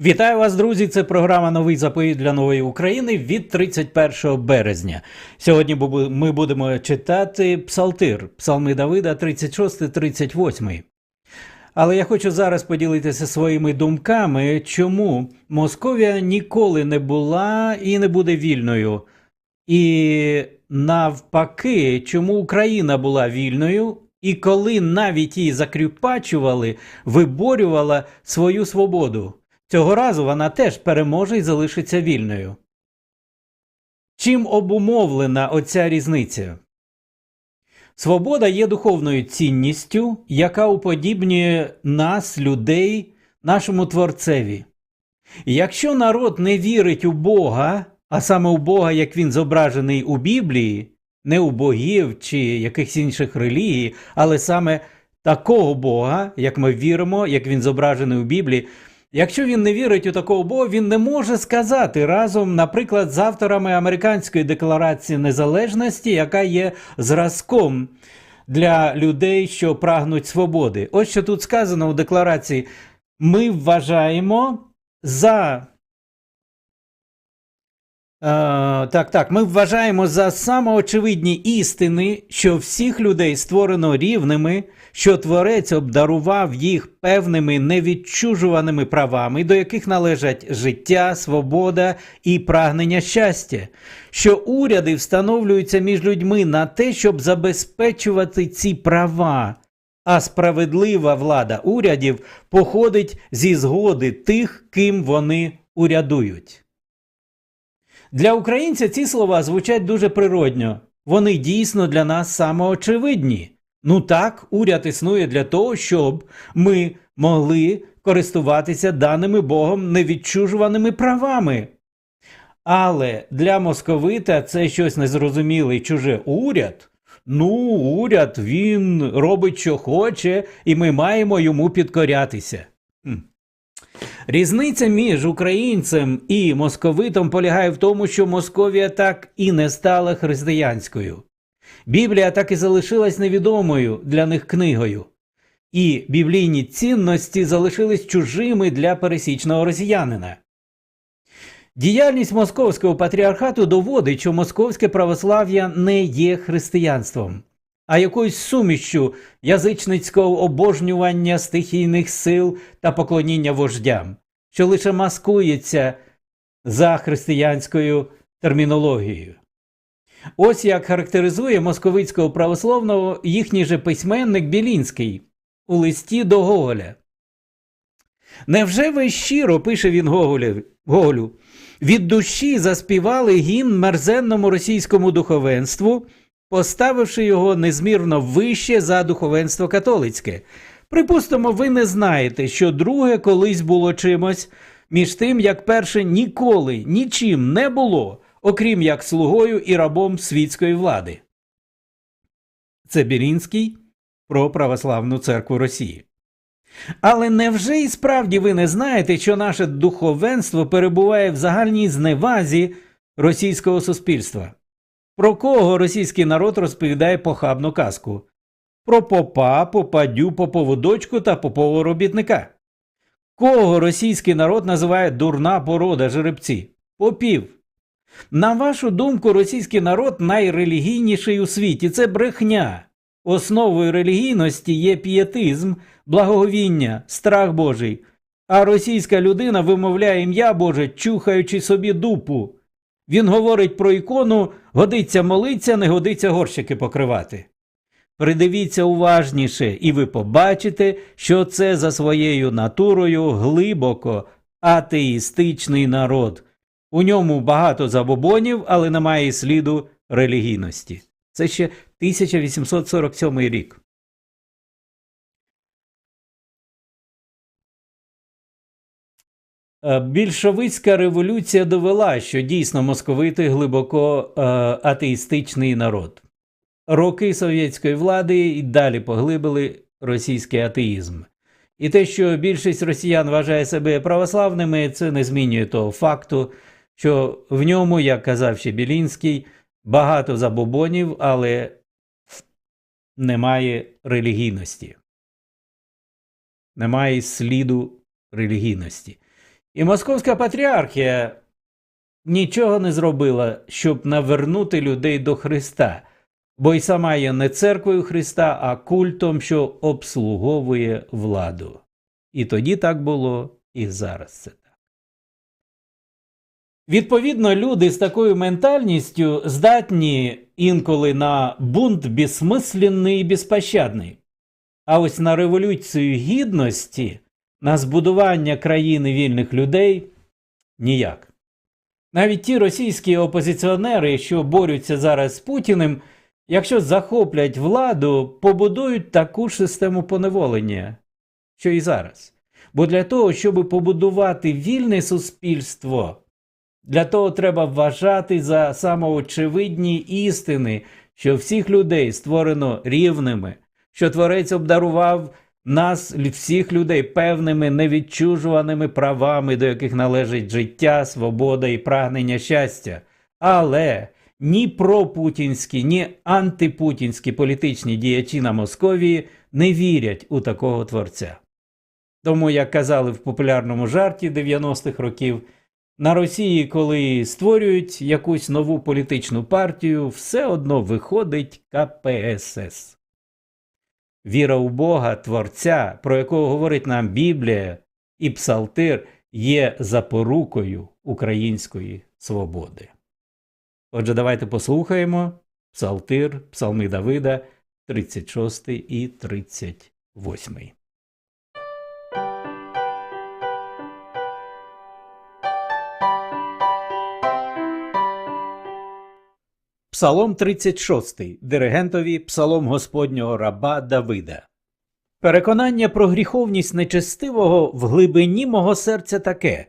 Вітаю вас, друзі! Це програма Новий заповіт для нової України від 31 березня. Сьогодні ми будемо читати Псалтир, Псалми Давида 36-38. Але я хочу зараз поділитися своїми думками, чому Московія ніколи не була і не буде вільною. І навпаки, чому Україна була вільною, і коли навіть її закріпачували, виборювала свою свободу. Цього разу вона теж переможе і залишиться вільною. Чим обумовлена оця різниця? Свобода є духовною цінністю, яка уподібнює нас, людей, нашому Творцеві. Якщо народ не вірить у Бога, а саме у Бога, як він зображений у Біблії, не у богів чи якихось інших релігій, але саме такого Бога, як ми віримо, як він зображений у Біблії, Якщо він не вірить у такого Бога, він не може сказати разом, наприклад, з авторами Американської декларації незалежності, яка є зразком для людей, що прагнуть свободи. Ось що тут сказано у декларації: ми вважаємо за. Е, так, так, ми вважаємо за самоочевидні істини, що всіх людей створено рівними, що творець обдарував їх певними невідчужуваними правами, до яких належать життя, свобода і прагнення щастя, що уряди встановлюються між людьми на те, щоб забезпечувати ці права. А справедлива влада урядів походить зі згоди тих, ким вони урядують. Для українця ці слова звучать дуже природньо. Вони дійсно для нас самоочевидні. Ну так, уряд існує для того, щоб ми могли користуватися даними Богом невідчужуваними правами. Але для московита це щось незрозуміле і чуже уряд. Ну, уряд він робить, що хоче, і ми маємо йому підкорятися. Різниця між українцем і московитом полягає в тому, що Московія так і не стала християнською. Біблія так і залишилась невідомою для них книгою, і біблійні цінності залишились чужими для пересічного росіянина. Діяльність московського патріархату доводить, що московське православ'я не є християнством, а якоюсь сумішчю язичницького обожнювання стихійних сил та поклоніння вождям, що лише маскується за християнською термінологією. Ось як характеризує московицького православного їхній же письменник Білінський у листі до Гоголя. Невже ви щиро, пише він Гоголю, Гоголю, від душі заспівали гімн мерзенному російському духовенству, поставивши його незмірно вище за духовенство католицьке? Припустимо, ви не знаєте, що друге колись було чимось, між тим, як перше ніколи нічим не було, окрім як слугою і рабом світської влади. Це Бірінський про православну церкву Росії. Але невже і справді ви не знаєте, що наше духовенство перебуває в загальній зневазі російського суспільства? Про кого російський народ розповідає похабну казку? Про попа, попадю, попову дочку та попового робітника. Кого російський народ називає дурна порода жеребці? Попів. На вашу думку, російський народ найрелігійніший у світі це брехня. Основою релігійності є пієтизм, благоговіння, страх Божий. А російська людина вимовляє ім'я Боже, чухаючи собі дупу. Він говорить про ікону, годиться молиться, не годиться горщики покривати. Придивіться уважніше, і ви побачите, що це за своєю натурою глибоко атеїстичний народ. У ньому багато забобонів, але немає сліду релігійності. Це ще 1847 рік. Більшовицька революція довела, що дійсно московити глибоко е, атеїстичний народ. Роки совєтської влади і далі поглибили російський атеїзм. І те, що більшість росіян вважає себе православними, це не змінює того факту, що в ньому, як казав ще Білінський, багато забобонів, але немає релігійності. Немає сліду релігійності. І Московська патріархія нічого не зробила, щоб навернути людей до Христа, бо й сама є не церквою Христа, а культом, що обслуговує владу. І тоді так було, і зараз це так. Відповідно, люди з такою ментальністю здатні інколи на бунт безсмисленний і безпощадний. А ось на революцію гідності, на збудування країни вільних людей ніяк. Навіть ті російські опозиціонери, що борються зараз з Путіним, якщо захоплять владу, побудують таку ж систему поневолення, що і зараз. Бо для того, щоб побудувати вільне суспільство, для того треба вважати за самоочевидні істини, що всіх людей створено рівними, що Творець обдарував нас, всіх людей, певними невідчужуваними правами, до яких належить життя, свобода і прагнення щастя. Але ні пропутінські, ні антипутінські політичні діячі на Московії не вірять у такого творця. Тому, як казали в популярному жарті 90-х років, на Росії, коли створюють якусь нову політичну партію, все одно виходить КПСС. Віра у Бога, Творця, про якого говорить нам Біблія і Псалтир, є запорукою української свободи. Отже, давайте послухаємо Псалтир, Псалми Давида, 36 і 38. Псалом 36, диригентові Псалом Господнього раба Давида. Переконання про гріховність нечестивого в глибині мого серця таке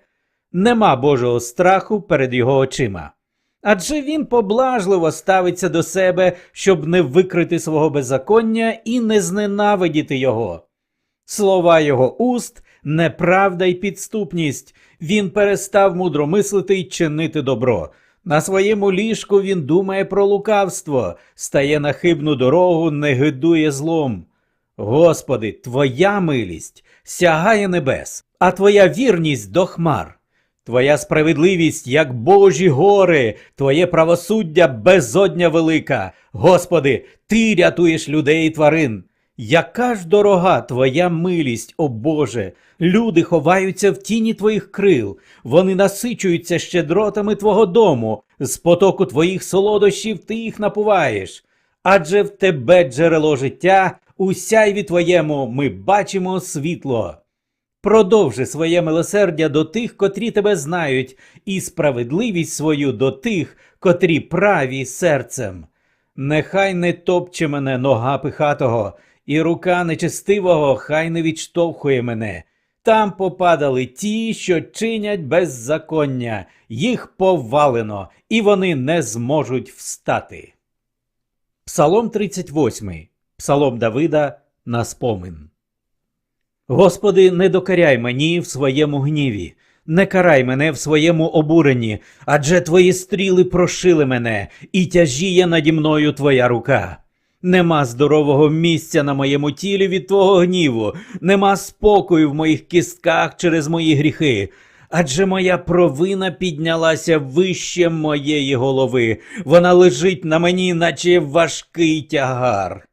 нема Божого страху перед його очима. Адже він поблажливо ставиться до себе, щоб не викрити свого беззаконня і не зненавидіти його. Слова його уст неправда й підступність. Він перестав мудро мислити й чинити добро. На своєму ліжку він думає про лукавство, стає на хибну дорогу, не гидує злом. Господи, Твоя милість сягає небес, а Твоя вірність до хмар. Твоя справедливість, як Божі гори, Твоє правосуддя безодня велика. Господи, Ти рятуєш людей і тварин. Яка ж дорога Твоя милість, о Боже! Люди ховаються в тіні Твоїх крил, вони насичуються щедротами Твого дому, з потоку Твоїх солодощів Ти їх напуваєш. Адже в Тебе джерело життя, у сяйві Твоєму ми бачимо світло. Продовжи своє милосердя до тих, котрі тебе знають, і справедливість свою до тих, котрі праві серцем. Нехай не топче мене нога пихатого, і рука нечестивого хай не відштовхує мене. Там попадали ті, що чинять беззаконня, їх повалено, і вони не зможуть встати. Псалом 38. Псалом Давида на спомин. Господи, не докаряй мені в своєму гніві, не карай мене в своєму обуренні, адже твої стріли прошили мене, і тяжіє наді мною твоя рука. Нема здорового місця на моєму тілі від твого гніву, нема спокою в моїх кістках через мої гріхи. Адже моя провина піднялася вище моєї голови, вона лежить на мені, наче важкий тягар.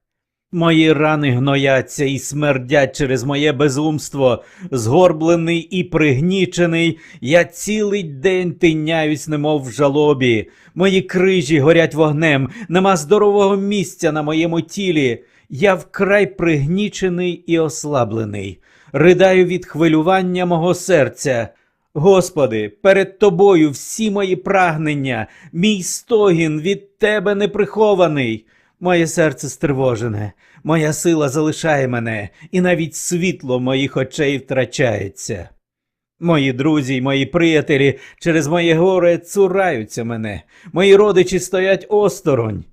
Мої рани гнояться і смердять через моє безумство, згорблений і пригнічений, я цілий день тиняюсь, немов в жалобі, мої крижі горять вогнем, нема здорового місця на моєму тілі. Я вкрай пригнічений і ослаблений, ридаю від хвилювання мого серця. Господи, перед Тобою всі мої прагнення, мій стогін від Тебе не прихований. Моє серце стривожене, моя сила залишає мене, і навіть світло моїх очей втрачається. Мої друзі й мої приятелі через моє горе цураються мене, мої родичі стоять осторонь.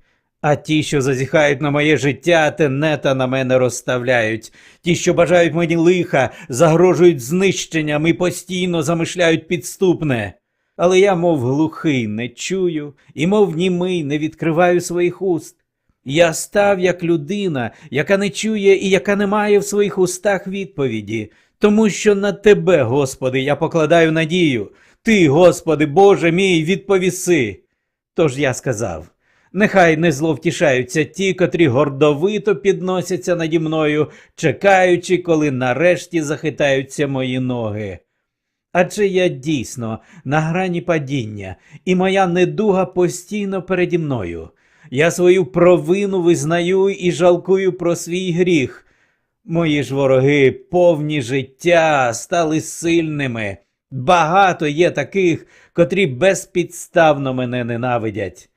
А ті, що зазіхають на моє життя, тенета на мене розставляють. Ті, що бажають мені лиха, загрожують знищенням і постійно замишляють підступне. Але я, мов глухий, не чую, і, мов німий, не відкриваю своїх уст. Я став як людина, яка не чує і яка не має в своїх устах відповіді. Тому що на Тебе, Господи, я покладаю надію. Ти, Господи, Боже мій, відповіси. Тож я сказав: нехай не зловтішаються ті, котрі гордовито підносяться наді мною, чекаючи, коли нарешті захитаються мої ноги. Адже я дійсно на грані падіння, і моя недуга постійно переді мною. Я свою провину визнаю і жалкую про свій гріх. Мої ж вороги, повні життя, стали сильними. Багато є таких, котрі безпідставно мене ненавидять.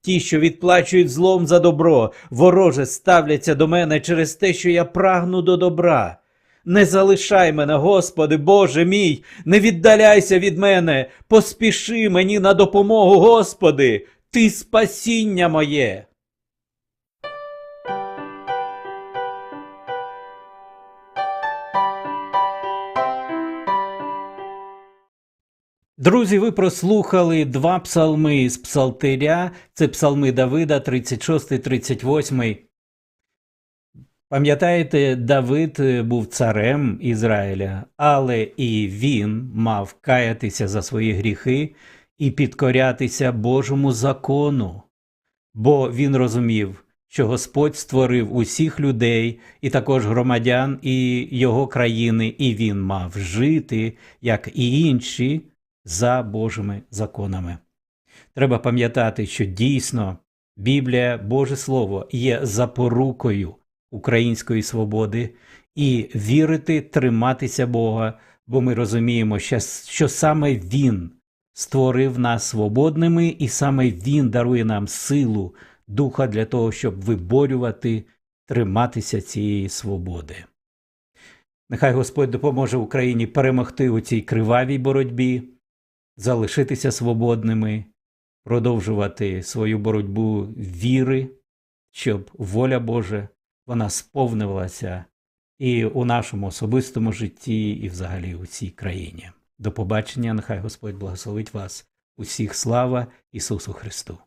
Ті, що відплачують злом за добро, вороже ставляться до мене через те, що я прагну до добра. Не залишай мене, Господи, Боже мій, не віддаляйся від мене, поспіши мені на допомогу, Господи, Ти спасіння моє. Друзі, ви прослухали два псалми з псалтиря. Це псалми Давида, 36, 38. Пам'ятаєте, Давид був царем Ізраїля, але і він мав каятися за свої гріхи і підкорятися Божому закону, бо він розумів, що Господь створив усіх людей, і також громадян і його країни, і він мав жити, як і інші, за Божими законами. Треба пам'ятати, що дійсно Біблія, Боже Слово, є запорукою української свободи і вірити, триматися Бога, бо ми розуміємо, що, саме Він створив нас свободними, і саме Він дарує нам силу духа для того, щоб виборювати, триматися цієї свободи. Нехай Господь допоможе Україні перемогти у цій кривавій боротьбі, залишитися свободними, продовжувати свою боротьбу віри, щоб воля Божа вона сповнилася і у нашому особистому житті, і взагалі у цій країні. До побачення, нехай Господь благословить вас. Усіх слава Ісусу Христу!